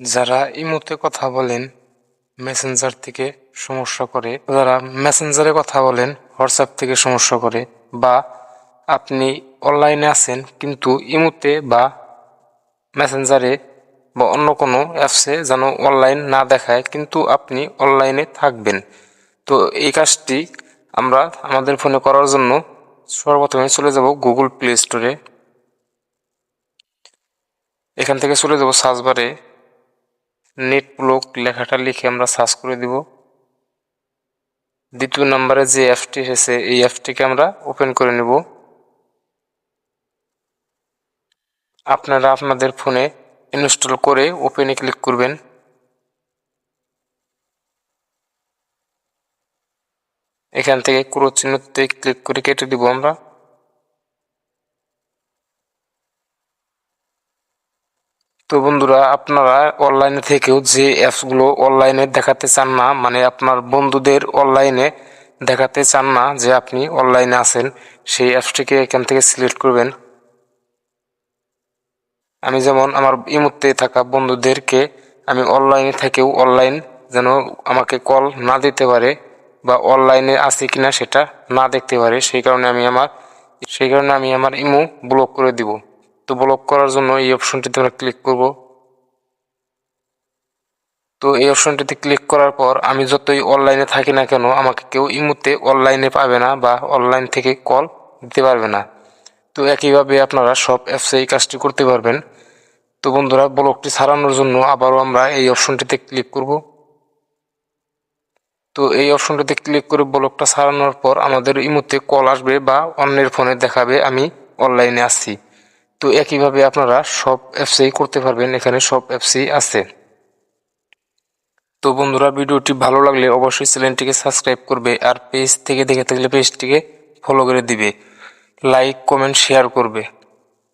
যারা ইমোতে কথা বলেন মেসেঞ্জার থেকে সমস্যা করে, যারা মেসেঞ্জারে কথা বলেন হোয়াটসঅ্যাপ থেকে সমস্যা করে, বা আপনি অনলাইনে আছেন, কিন্তু ইমোতে বা মেসেঞ্জারে বা অন্য কোনো অ্যাপসে যেন অনলাইন না দেখায়, কিন্তু আপনি অনলাইনে থাকবেন। তো এই কাজটি আমরা আমাদের ফোনে করার জন্য সর্বপ্রথমে চলে যাব গুগল প্লে স্টোরে এখান থেকে চলে যাব সার্চ বারে নেট ব্লক লেখাটা লিখে আমরা সার্চ করে দিব। দ্বিতীয় নম্বরে যে অ্যাপটি এসেছে, এই অ্যাপটিকে আমরা ওপেন করে নেব। আপনারা আপনাদের ফোনে ইনস্টল করে ওপেনে ক্লিক করবেন। এখান থেকে ক্রো চিহ্নতে ক্লিক করে কেটে দিব আমরা। তো বন্ধুরা, আপনারা অনলাইনে থেকেও যে অ্যাপসগুলো অনলাইনে দেখাতে চান না মানে আপনার বন্ধুদের অনলাইনে দেখাতে চান না যে আপনি অনলাইনে আছেন, সেই অ্যাপসটিকে এখান থেকে সিলেক্ট করবেন। আমি যেমন আমার ইমুতে থাকা বন্ধুদেরকে আমি অনলাইনে থেকেও অনলাইন যেন আমাকে কল না দিতে পারে বা অনলাইনে আছে কিনা সেটা না দেখতে পারে, সেই কারণে আমি আমার, সেই কারণে আমি আমার ইমো ব্লক করে দিব। তো ব্লক করার জন্য এই অপশনটিতে আমরা ক্লিক করব। তো এই অপশনটিতে ক্লিক করার পর আমি যতই অনলাইনে থাকি না কেন, আমাকে কেউ ইমুতে অনলাইনে পাবে না বা অনলাইন থেকে কল দিতে পারবে না। তো একইভাবে আপনারা সব অ্যাপসে এই কাজটি করতে পারবেন। তো বন্ধুরা ব্লকটি ছাড়ানোর জন্য আবারও আমরা এই অপশনটিতে ক্লিক করব। তো এই অপশনটিতে ক্লিক করে ব্লকটা ছাড়ানোর পর আমাদের ইমুতে কল আসবে বা অন্যের ফোনে দেখাবে, আমি অনলাইনে আসছি। তো একইভাবে আপনারা সব অ্যাপসেই করতে পারবেন, এখানে সব অ্যাপসেই আছে। তো বন্ধুরা, ভিডিওটি ভালো লাগলে অবশ্যই চ্যানেলটিকে সাবস্ক্রাইব করবে আর পেজ থেকে দেখে থাকলে পেজটিকে ফলো করে দিবে। লাইক কমেন্ট শেয়ার করবে।